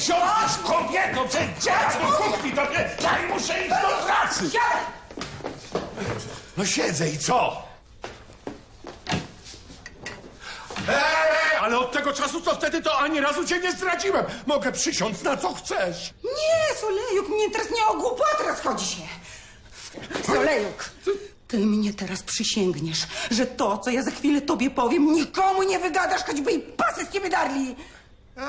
ciągniesz kobieto, przecież dziecko kuchni tobie, daj muszę iść do pracy. Siadaj! No siedzę i co? Eee, ale od tego czasu, co wtedy, to ani razu cię nie zdradziłem. Mogę przysiąc na co chcesz. Nie, Solejuk, mnie teraz nie o głupotę rozchodzi się. Solejuk, ty mnie teraz przysięgniesz, że to, co ja za chwilę tobie powiem, nikomu nie wygadasz, choćby i pasy z ciebie darli. A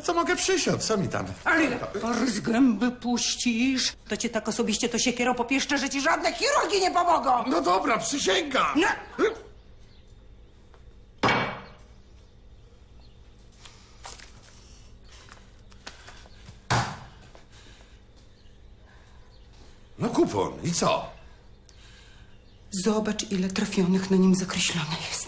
co mogę przysiąc? Co mi tam? Ale pary z gęby puścisz, to cię tak osobiście to siekiero popieszczę, że ci żadne chirurgi nie pomogą. No dobra, przysięgam. No. No kupon, i co? Zobacz, ile trafionych na nim zakreślone jest.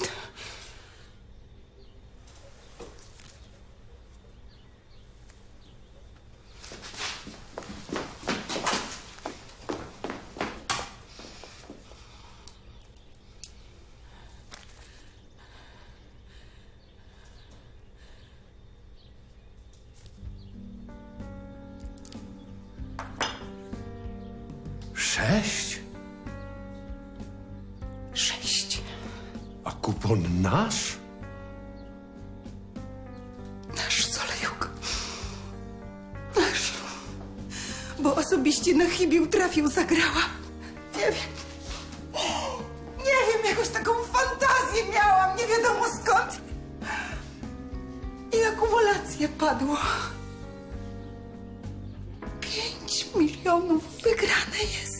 Sześć? Sześć. A kupon nasz? Nasz Solejuk. Nasz. Bo osobiście na chybił trafił, zagrała. Nie wiem. Nie wiem, jakąś taką fantazję miałam, nie wiadomo skąd. I na kumulację padło. Pięć milionów wygrane jest.